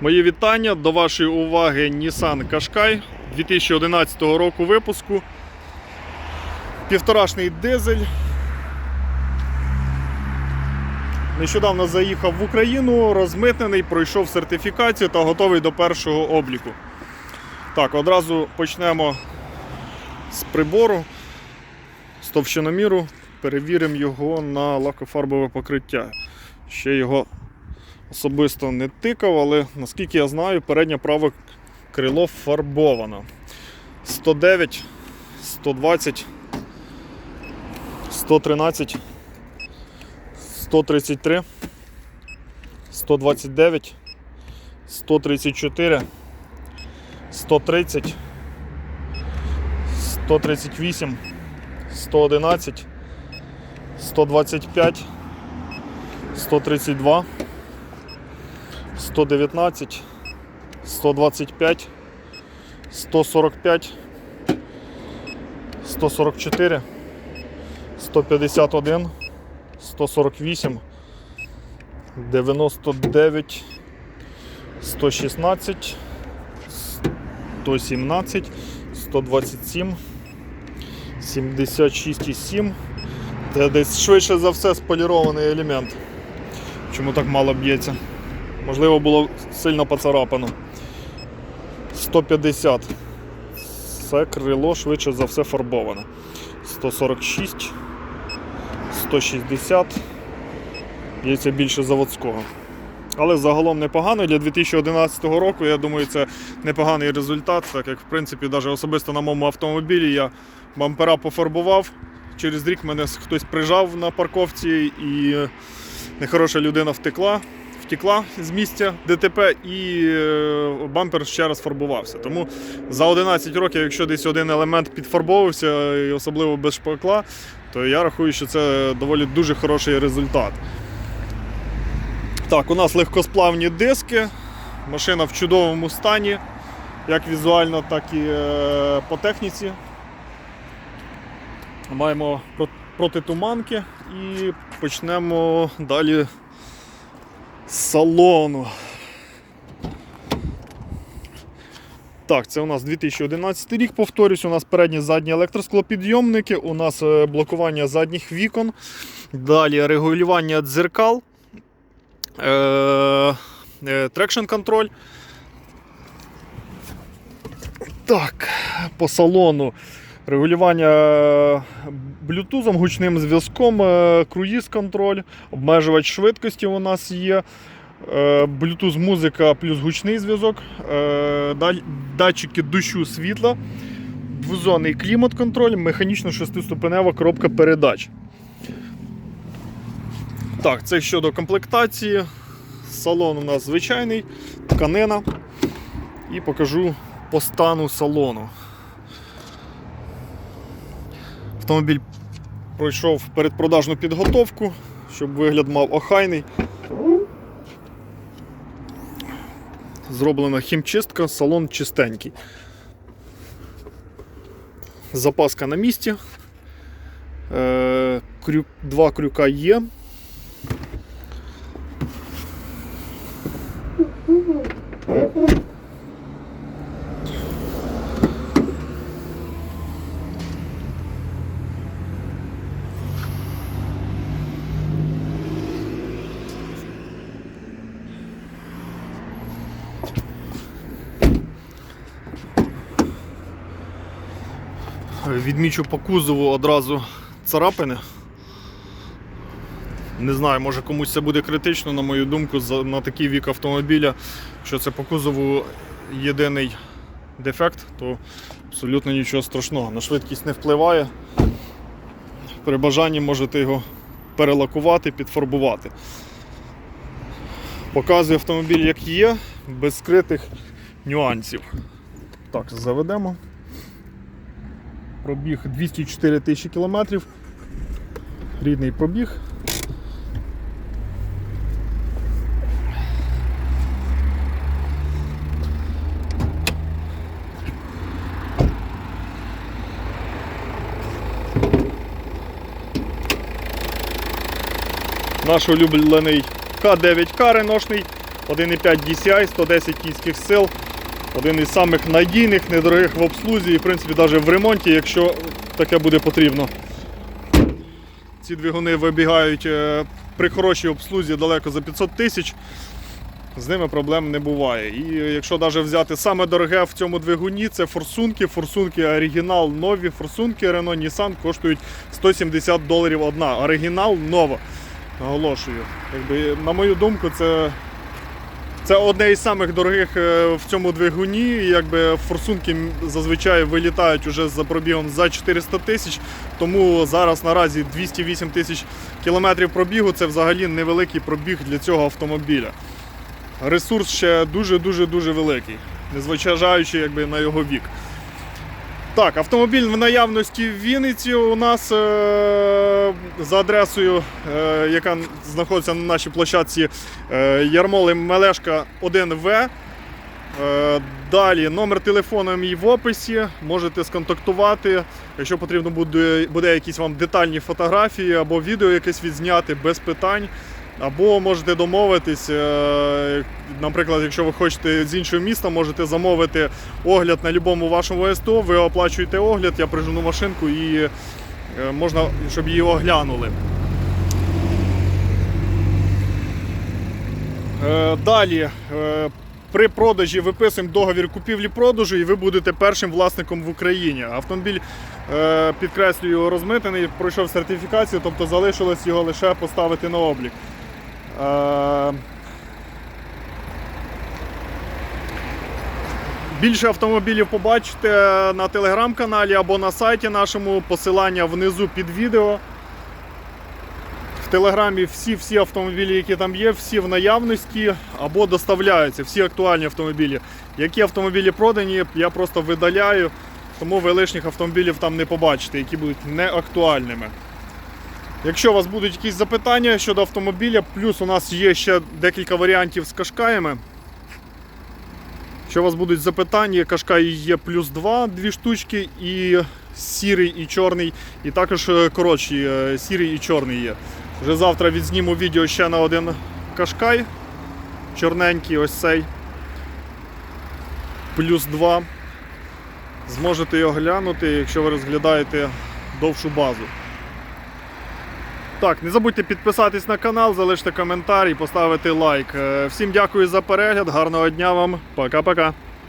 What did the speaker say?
Мої вітання до вашої уваги Nissan Qashqai 2011 року випуску. Півторашний дизель. Нещодавно заїхав в Україну, розмитнений, пройшов сертифікацію та готовий до першого обліку. Так, одразу почнемо з прибору, з товщиноміру, перевіримо його на лакофарбове покриття. Ще його особисто не тикав, але наскільки я знаю, переднє праве крило фарбовано. 109, 120, 113, 133, 129, 134, 130, 138, 111, 125, 132, 119, 125, 145, 144, 151, 148, 99, 116, 117, 127, 76,7. Це десь швидше за все сполірований елемент. Чому так мало б'ється? Можливо, було сильно поцарапано. 150. Це крило швидше за все фарбоване. 146, 160. Є це більше заводського. Але загалом непогано. Для 2011 року, я думаю, це непоганий результат, так як в принципі навіть особисто на моєму автомобілі я бампера пофарбував. Через рік мене хтось прижав на парковці і нехороша людина втекла, втекла з місця ДТП і е, бампер ще раз фарбувався. Тому за 11 років, якщо десь один елемент підфарбовувався, і особливо без шпакла, то я рахую, що це доволі дуже хороший результат. Так, у нас легкосплавні диски, машина в чудовому стані, як візуально, так і е, по техніці. Маємо протитуманки і почнемо далі салону. Так, це у нас 2011 рік, повторюсь, у нас передні задні електросклопідйомники, у нас е, блокування задніх вікон, далі регулювання дзеркал, е, трекшн контроль. Так, по салону регулювання блютузом, гучним зв'язком, е, круїз-контроль, обмежувач швидкості у нас є. е, Bluetooth музика плюс гучний зв'язок, е, датчики дощу світла, двозонний клімат-контроль, механічно шестиступенева коробка передач. Так, це щодо комплектації. Салон у нас звичайний, тканина. І покажу по стану салону. Автомобіль пройшов передпродажну підготовку, щоб вигляд мав охайний. Зроблена хімчистка, салон чистенький. Запаска на місці. Е, Два крюка є. Відмічу по кузову одразу царапини. Не знаю, може комусь це буде критично, на мою думку, на такий вік автомобіля, що це по кузову єдиний дефект, то абсолютно нічого страшного. На швидкість не впливає. При бажанні можете його перелакувати, підфарбувати. Показує автомобіль як є, без скритих нюансів. Так, заведемо. Пробіг 204 тисячі кілометрів. Рідний пробіг. Наш улюблений К9К реношний 1,5 DCI, 110 кінських сил. Один із самих надійних, недорогих в обслузі і в принципі навіть в ремонті, якщо таке буде потрібно. Ці двигуни вибігають е, при хорошій обслузі далеко за 500 тисяч. З ними проблем не буває. І якщо навіть взяти саме дороге в цьому двигуні, це форсунки. Форсунки оригінал нові форсунки Renault Nissan коштують 170 доларів одна. Оригінал нова. Наголошую. Якби, на мою думку, це, це одне із самих дорогих е, в цьому двигуні. Якби форсунки зазвичай вилітають уже за пробігом за 400 тисяч. Тому зараз наразі 208 тисяч кілометрів пробігу це взагалі невеликий пробіг для цього автомобіля ресурс ще дуже-дуже дуже великий, незважаючи якби, на його вік. Так, автомобіль в наявності в Вінниці у нас е- за адресою, е- яка знаходиться на нашій площадці е- Ярмоли Мелешка 1В. Е, Далі номер телефону мій в описі. Можете сконтактувати. Якщо потрібно буде, буде якісь вам детальні фотографії або відео якесь відзняти без питань. Або можете домовитись, е, наприклад, якщо ви хочете з іншого міста, можете замовити огляд на будь-якому вашому СТО, ви оплачуєте огляд, я прижену машинку і е, можна, щоб її оглянули. Е, Далі. При продажі виписуємо договір купівлі-продажу і ви будете першим власником в Україні. Автомобіль, підкреслюю, розмитений, пройшов сертифікацію, тобто залишилось його лише поставити на облік. Е, Більше автомобілів побачите на телеграм-каналі або на сайті нашому. Посилання внизу під відео. В телеграмі всі-всі автомобілі, які там є, всі в наявності або доставляються, всі актуальні автомобілі. Які автомобілі продані, я просто видаляю, тому ви лишніх автомобілів там не побачите, які будуть неактуальними. Якщо у вас будуть якісь запитання щодо автомобіля, плюс у нас є ще декілька варіантів з кашкаями. Якщо у вас будуть запитання, кашкай є плюс 2, дві штучки, і сірий і чорний, і також е, коротші, е, сірий і чорний є. Вже завтра відзніму відео ще на один кашкай. Чорненький ось цей. Плюс 2. Зможете його глянути, якщо ви розглядаєте довшу базу. Так, не забудьте підписатись на канал, залишити коментар і поставити лайк. Е, Всім дякую за перегляд, гарного дня вам, пока-пока.